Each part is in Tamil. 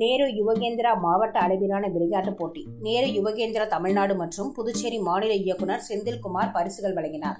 நேரு யுவகேந்திரா மாவட்ட அளவிலான விளையாட்டுப் போட்டி. நேரு யுவகேந்திரா தமிழ்நாடு மற்றும் புதுச்சேரி மாநில இயக்குனர் செந்தில்குமார் பரிசுகள் வழங்கினார்.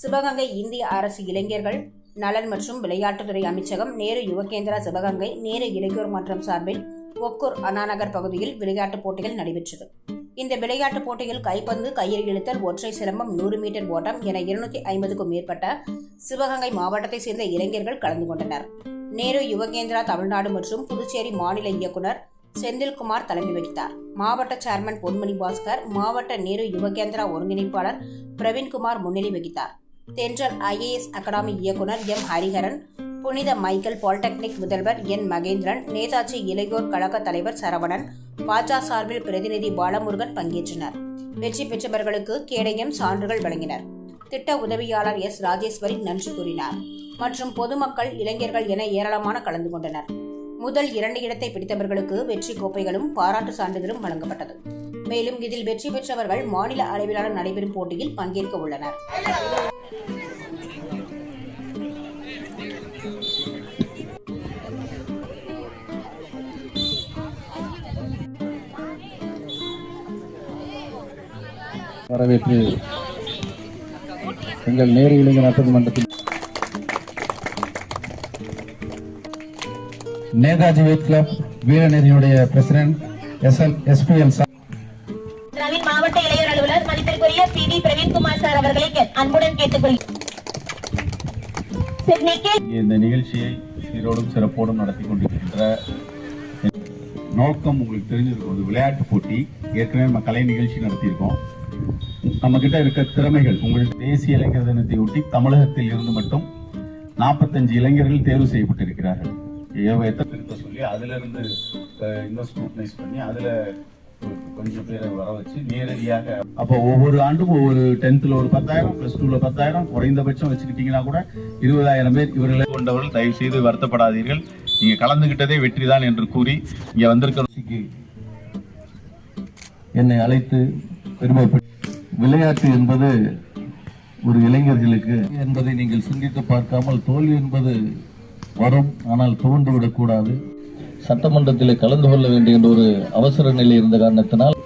சிவகங்கை இந்திய அரசு இளைஞர்கள் நலன் மற்றும் விளையாட்டுத்துறை அமைச்சகம் நேரு யுவகேந்திரா சிவகங்கை நேரு இளையோர் மன்றம் சார்பில் ஒக்கூர் அண்ணாநகர் பகுதியில் விளையாட்டுப் போட்டிகள் நடைபெற்றது. இந்த விளையாட்டுப் போட்டியில் கைப்பந்து கயிறு இழுத்தல் ஒற்றை சிலம்பம் நூறு மீட்டர் ஓட்டம் என இருநூத்தி ஐம்பதுக்கும் மேற்பட்ட சிவகங்கை மாவட்டத்தைச் சேர்ந்த இளைஞர்கள் கலந்து கொண்டனர். நேரு யுவகேந்திரா தமிழ்நாடு மற்றும் புதுச்சேரி மாநில இயக்குனர் செந்தில்குமார் தலைமை வகித்தார். மாவட்ட சேர்மன் பொன்மணி பாஸ்கர் மாவட்ட நேரு யுவகேந்திரா ஒருங்கிணைப்பாளர் பிரவீன்குமார் முன்னிலை வகித்தார். தென்றல் ஐஏஎஸ் அகாடமி இயக்குனர் எம். ஹரிஹரன் புனித மைக்கேல் பாலிடெக்னிக் முதல்வர் என். மகேந்திரன் நேதாஜி இளையோர் கழக தலைவர் சரவணன் பாஜக சார்பில் பிரதிநிதி பாலமுருகன் பங்கேற்றனர். வெற்றி பெற்றவர்களுக்கு கேடயம் சான்றுகள் வழங்கினர். திட்ட உதவியாளர் எஸ். ராஜேஸ்வரி நன்றி கூறினார். மற்றும் பொதுமக்கள் இளைஞர்கள் என ஏராளமான கலந்து கொண்டனர். முதல் இரண்டு இடத்தை பிடித்தவர்களுக்கு வெற்றி கோப்பைகளும் பாராட்டு சான்றிதழும் வழங்கப்பட்டது. மேலும் இதில் வெற்றி பெற்றவர்கள் மாநில அளவிலான நடைபெறும் போட்டியில் பங்கேற்க உள்ளனர். வரவேற்று எங்கள் நேரு இளைஞர் நாட்டு மன்றத்தில் Netaji weight club வீரநெறியுடைய president S L SPL sir மாவட்ட இளைஞர் அலுவலர் மதிப்பிற்குரிய பி வி பிரவீன்குமார் சார் அவர்களை அன்புடன் கேட்டுக்கொள்கிறேன் இந்த நிகழ்ச்சியை சீரோடும் சிறப்போடும் நடத்தி கொண்டிருக்கின்ற நோக்கம் உங்களுக்கு தெரிஞ்சிருக்கும் இது விளையாட்டு போட்டி. ஏற்கனவே நம்ம கலை நிகழ்ச்சி நடத்தியிருக்கோம். நம்ம கிட்ட இருக்க திறமைகள் உங்கள் தேசிய இளைஞர் தினத்தை ஒட்டி தமிழகத்தில் இருந்து மட்டும் நாற்பத்தஞ்சு இளைஞர்கள் தேர்வு செய்யப்பட்டிருக்கிறார்கள். ஏவ எத்தனை திருத்த சொல்லி அதுல இருந்து அஹ், இன்னும் ஸ்க்ரூட்டனைஸ் பண்ணி அதுல கொஞ்சம் பேரை வர வச்சு நேரடியாக அப்போ ஒவ்வொரு ஆண்டும் ஒவ்வொரு டென்த்ல ஒரு பத்தாயிரம் பிளஸ் டூல பத்தாயிரம் குறைந்தபட்சம் வச்சுக்கிட்டீங்கன்னா கூட இருபதாயிரம் பேர் இவர்களை கொண்டவர்கள் தயவு செய்து வருத்தப்படாதீர்கள். நீங்க கலந்துகிட்டதே வெற்றிதான் என்று கூறி இங்க வந்திருக்க என்னை அழைத்து பெருமைப்பட்டு விளையாட்டு என்பது ஒரு இளைஞர்களுக்கு என்பதை நீங்கள் சிந்தித்து பார்க்காமல் தோல்வி என்பது வரும். ஆனால் துவண்டு விடக்கூடாது. சட்டமன்றத்தில் கலந்து கொள்ள வேண்டிய என்ற ஒரு அவசர நிலை இருந்த காரணத்தினால்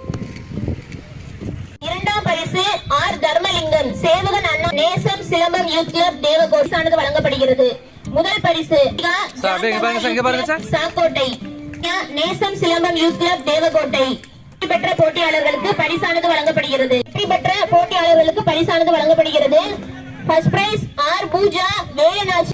இரண்டாம் பரிசு ஆர் தர்மலிங்கம். சேவகன் அண்ணா நேசம் சிலம்பம் யூத் கிளப் தேவகோட் சானது வழங்கப்படுகிறது. முதல் பரிசு சாக்கோட்டை. நேசம் சிலம்பம் யூத் கிளப் தேவகோட்டை. வெற்றி பெற்ற போட்டியாளர்களுக்கு பரிசானது வழங்கப்படுகிறது. வெற்றி பெற்ற போட்டியாளர்களுக்கு பரிசானது வழங்கப்படுகிறது. First prize R Pooja Velanachi